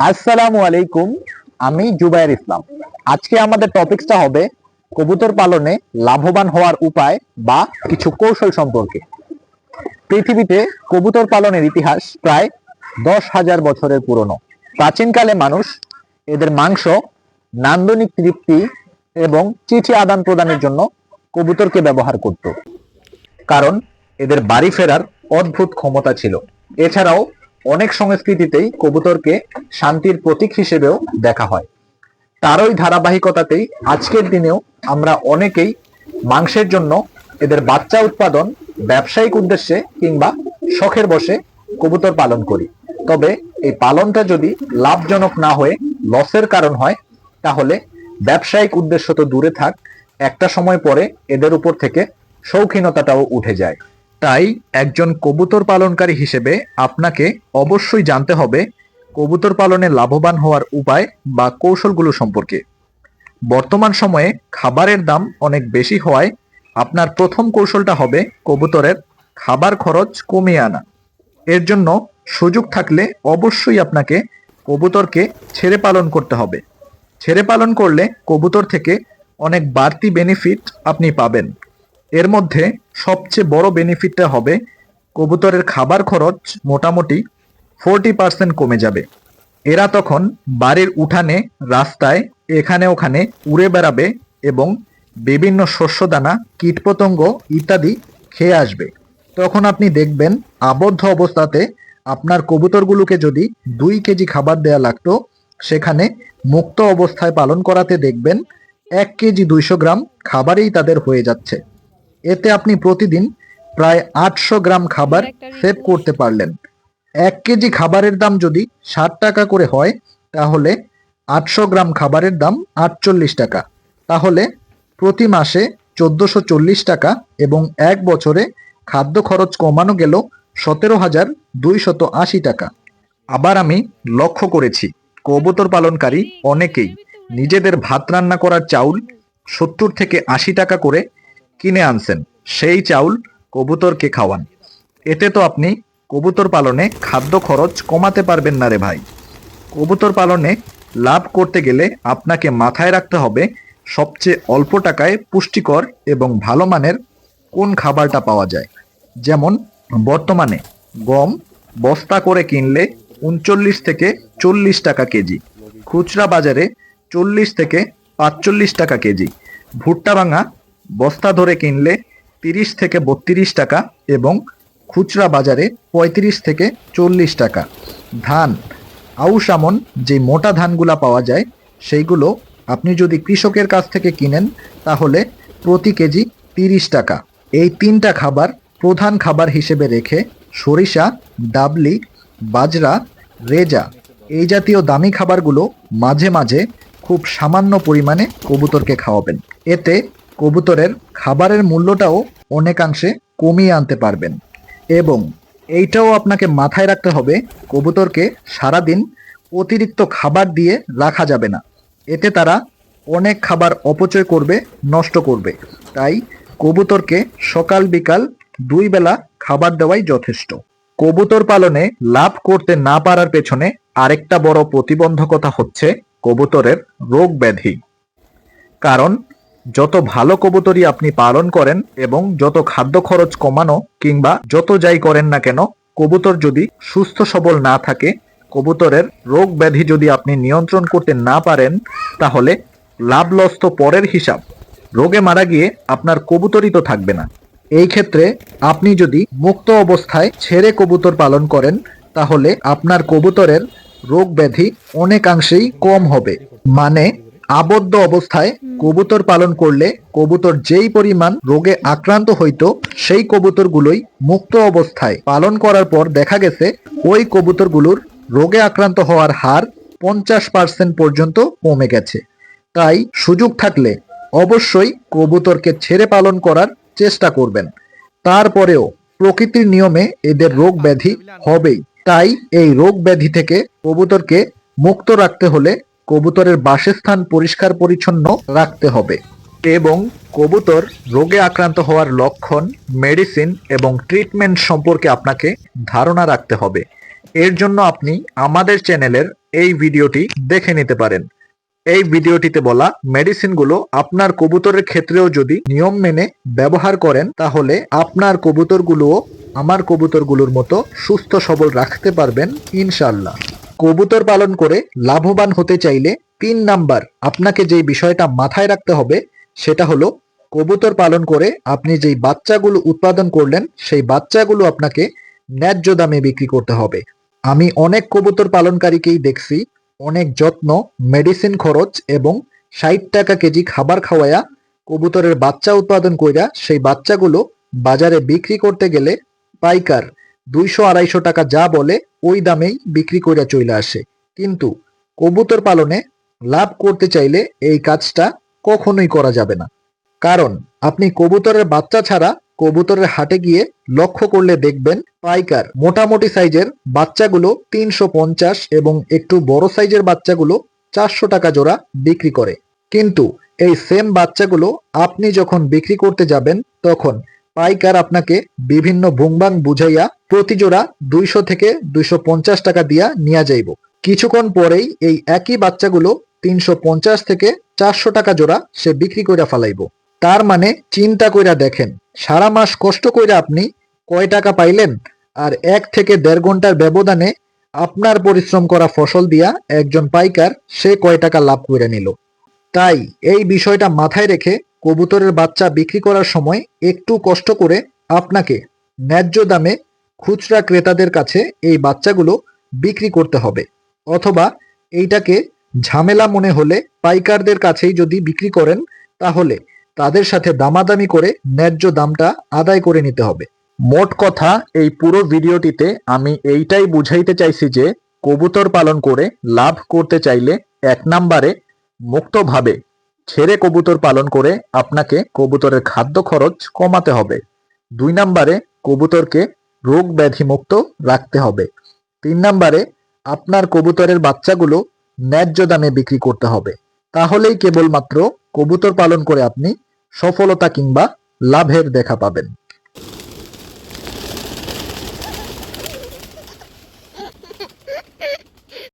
আসসালামু আলাইকুম, আমি জুবাইর ইসলাম। আজকে আমাদের টপিকসটা হবে কবুতর পালনে লাভবান হওয়ার উপায় বা কিছু কৌশল সম্পর্কে। পৃথিবীতে কবুতর পালনের ইতিহাস প্রায় দশ হাজার বছরের পুরনো। প্রাচীনকালে মানুষ এদের মাংস, নান্দনিক তৃপ্তি এবং চিঠি আদান প্রদানের জন্য কবুতরকে ব্যবহার করত। কারণ এদের বাড়ি ফেরার অদ্ভুত ক্ষমতা ছিল। এছাড়াও অনেক সংস্কৃতিতেই কবুতরকে শান্তির প্রতীক হিসেবেও দেখা হয়। তারই ধারাবাহিকতাতেই আজকের দিনেও আমরা অনেকেই মাংসের জন্য এদের বাচ্চা উৎপাদন, ব্যবসায়িক উদ্দেশ্যে কিংবা শখের বসে কবুতর পালন করি। তবে এই পালনটা যদি লাভজনক না হয়ে লসের কারণ হয়, তাহলে ব্যবসায়িক উদ্দেশ্য তো দূরে থাক, একটা সময় পরে এদের উপর থেকে শৌখিনতাটাও উঠে যায়। তাই একজন কবুতর পালনকারী হিসেবে আপনাকে অবশ্যই জানতে হবে কবুতর পালনে লাভবান হওয়ার উপায় বা কৌশলগুলো সম্পর্কে। বর্তমান সময়ে খাবারের দাম অনেক বেশি হওয়ায় আপনার প্রথম কৌশলটা হবে কবুতরের খাবার খরচ কমিয়ে আনা। এর জন্য সুযোগ থাকলে অবশ্যই আপনাকে কবুতরকে ছেড়ে পালন করতে হবে। ছেড়ে পালন করলে কবুতর থেকে অনেক বাড়তি বেনিফিট আপনি পাবেন। এর মধ্যে সবচেয়ে বড় বেনিফিটটা হবে কবুতরের খাবার খরচ মোটামুটি ফোরটি পার্সেন্ট কমে যাবে। এরা তখন বাড়ির উঠানে, রাস্তায়, এখানে ওখানে উড়ে বেড়াবে এবং বিভিন্ন শস্যদানা, কীটপতঙ্গ ইত্যাদি খেয়ে আসবে। তখন আপনি দেখবেন আবদ্ধ অবস্থাতে আপনার কবুতরগুলোকে যদি দুই কেজি খাবার দেয়া লাগতো, সেখানে মুক্ত অবস্থায় পালন করাতে দেখবেন এক কেজি দুইশো গ্রাম খাবারেই তাদের হয়ে যাচ্ছে। এতে আপনি প্রতিদিন প্রায় আটশো গ্রাম খাবার সেভ করতে পারলেন। এক কেজি খাবারের দাম যদি ষাট টাকা করে হয় তাহলে আটশো গ্রাম খাবারের দাম আটচল্লিশ টাকা। তাহলে প্রতি মাসে চোদ্দশো চল্লিশ টাকা এবং এক বছরে খাদ্য খরচ কমানো গেল সতেরো হাজার দুইশত আশি টাকা। আবার আমি লক্ষ্য করেছি কবুতর পালনকারী অনেকেই নিজেদের ভাত রান্না করার চাউল সত্তর থেকে আশি টাকা করে কিনে আনছেন। সেই চাউল কবুতরকে খাওয়ান। এতে তো আপনি কবুতর পালনে খাদ্য খরচ কমাতে পারবেন না রে ভাই। কবুতর পালনে লাভ করতে গেলে আপনাকে মাথায় রাখতে হবে সবচেয়ে অল্প টাকায় পুষ্টিকর এবং ভালো মানের কোন খাবারটা পাওয়া যায়। যেমন, বর্তমানে গম বস্তা করে কিনলে উনচল্লিশ থেকে চল্লিশ টাকা কেজি, খুচরা বাজারে চল্লিশ থেকে পাঁচচল্লিশ টাকা কেজি, ভুট্টা ভাঙা বস্তা ধরে কিনলে তিরিশ থেকে বত্রিশ টাকা এবং খুচরা বাজারে পঁয়ত্রিশ থেকে চল্লিশ টাকা। ধান, আউশ আমন যে মোটা ধানগুলা পাওয়া যায়, সেইগুলো আপনি যদি কৃষকের কাছ থেকে কিনেন, তাহলে প্রতি কেজি তিরিশ টাকা। এই তিনটা খাবার প্রধান খাবার হিসেবে রেখে সরিষা, ডাবলি, বাজরা, রেজা এই জাতীয় দামি খাবারগুলো মাঝে মাঝে খুব সামান্য পরিমাণে কবুতরকে খাওয়াবেন। এতে কবুতরের খাবারের মূল্যটাও অনেকাংশে কমিয়ে আনতে পারবেন। এবং এইটাও আপনাকে মাথায় রাখতে হবে, কবুতরকে সারাদিন অতিরিক্ত খাবার দিয়ে রাখা যাবে না। এতে তারা অনেক খাবার অপচয় করবে, নষ্ট করবে। তাই কবুতরকে সকাল বিকাল দুই বেলা খাবার দেওয়াই যথেষ্ট। কবুতর পালনে লাভ করতে না পারার পেছনে আরেকটা বড় প্রতিবন্ধকতা হচ্ছে কবুতরের রোগ ব্যাধি। কারণ যত ভালো কবুতরই আপনি পালন করেন এবং যত খাদ্য খরচ কমানো কিংবা যত যাই করেন না কেন, কবুতর যদি সুস্থ সবল না থাকে, কবুতরের রোগ ব্যাধি যদি আপনি নিয়ন্ত্রণ করতে না পারেন, তাহলে লাভ লস তো পরের হিসাব। রোগে মারা গিয়ে আপনার কবুতরই তো থাকবে না। এই ক্ষেত্রে আপনি যদি মুক্ত অবস্থায় ছেড়ে কবুতর পালন করেন, তাহলে আপনার কবুতরের রোগ ব্যাধি অনেকাংশেই কম হবে। মানে আবদ্ধ অবস্থায় কবুতর পালন করলে কবুতর যেই পরিমাণ রোগে আক্রান্ত হইত সেই কবুতরগুলোই মুক্ত অবস্থায় পালন করার পর দেখা গেছে ওই কবুতরগুলোর রোগে আক্রান্ত হওয়ার হার পঞ্চাশ পার্সেন্ট পর্যন্ত কমে গেছে। তাই সুযোগ থাকলে অবশ্যই কবুতরকে ছেড়ে পালন করার চেষ্টা করবেন। তারপরেও প্রকৃতির নিয়মে এদের রোগ ব্যাধি হবেই। তাই এই রোগ ব্যাধি থেকে কবুতরকে মুক্ত রাখতে হলে কবুতরের বাসস্থান পরিষ্কার পরিচ্ছন্ন রাখতে হবে এবং কবুতর রোগে আক্রান্ত হওয়ার লক্ষণ মেডিসিন এবং ট্রিটমেন্ট সম্পর্কে আপনাকে ধারণা রাখতে হবে। এর জন্য আপনি আমাদের চ্যানেলের এই ভিডিওটি দেখে নিতে পারেন। এই ভিডিওটিতে বলা মেডিসিনগুলো আপনার কবুতরের ক্ষেত্রেও যদি নিয়ম মেনে ব্যবহার করেন, তাহলে আপনার কবুতরগুলোও আমার কবুতরগুলোর মতো সুস্থ সবল রাখতে পারবেন ইনশাল্লাহ কবুতর পালন করে লাভবান হতে চাইলে তিন নাম্বার আপনাকে যেই বিষয়টা মাথায় রাখতে হবে, সেটা হলো কবুতর পালন করে আপনি যেই বাচ্চাগুলো উৎপাদন করলেন, সেই বাচ্চাগুলো আপনাকে ন্যায্য দামে বিক্রি করতে হবে। আমি অনেক কবুতর পালনকারীকেই দেখছি, অনেক যত্ন মেডিসিন খরচ এবং ষাট টাকা কেজি খাবার খাওয়ায়া কবুতরের বাচ্চা উৎপাদন কইরা সেই বাচ্চাগুলো বাজারে বিক্রি করতে গেলে পাইকার দুইশো আড়াইশো টাকা যা বলে ওই দামেই বিক্রি কইরা চলে আসে। কিন্তু কবুতর পালনে লাভ করতে চাইলে এই কাজটা কখনোই করা যাবে না। কারণ আপনি কবুতরের বাচ্চা ছাড়া কবুতরের হাটে গিয়ে লক্ষ্য করলে দেখবেন পাইকার মোটামুটি সাইজের বাচ্চাগুলো তিনশো পঞ্চাশ এবং একটু বড় সাইজের বাচ্চাগুলো চারশো টাকা জোড়া বিক্রি করে। কিন্তু এই সেম বাচ্চাগুলো আপনি যখন বিক্রি করতে যাবেন, তখন পাইকার আপনাকে বিভিন্ন ভুংবাং বুঝাইয়া প্রতিজোড়া দুইশো থেকে দুইশো পঞ্চাশ টাকা দিয়া নিয়ে যাইব। কিছুক্ষণ পরেই এই একই বাচ্চাগুলো তিনশো পঞ্চাশ থেকে চারশো টাকা জোড়া সে বিক্রি করে ফেলাইব। তার মানে চিন্তা কইরা দেখেন, সারা মাস কষ্ট কইরা আপনি কয় টাকা পাইলেন আর এক থেকে দেড় ঘণ্টার ব্যবধানে আপনার পরিশ্রম করা ফসল দিয়া একজন পাইকার সে কয় টাকা লাভ করে নিল। তাই এই বিষয়টা মাথায় রেখে কবুতরের বাচ্চা বিক্রি করার সময় একটু কষ্ট করে আপনাকে ন্যায্য দামে খুচরা ক্রেতাদের কাছে এই বাচ্চাগুলো বিক্রি করতে হবে। অথবা এইটাকে ঝামেলা মনে হলে পাইকারদের কাছেই যদি বিক্রি করেন, তাহলে তাদের সাথে দামাদামি করে ন্যায্য দামটা আদায় করে নিতে হবে। মোট কথা, এই পুরো ভিডিওটিতে আমি এইটাই বুঝাইতে চাইছি যে, কবুতর পালন করে লাভ করতে চাইলে এক নাম্বারে মুক্তভাবে ছেড়ে কবুতর পালন করে আপনাকে কবুতরের খাদ্য খরচ কমাতে হবে। দুই নাম্বারে কবুতরকে রোগ ব্যাধি মুক্ত রাখতে হবে। তিন নাম্বারে আপনার কবুতরের বাচ্চাগুলো ন্যায্য দামে বিক্রি করতে হবে। তাহলেই কেবলমাত্র কবুতর পালন করে আপনি সফলতা কিংবা লাভের দেখা পাবেন।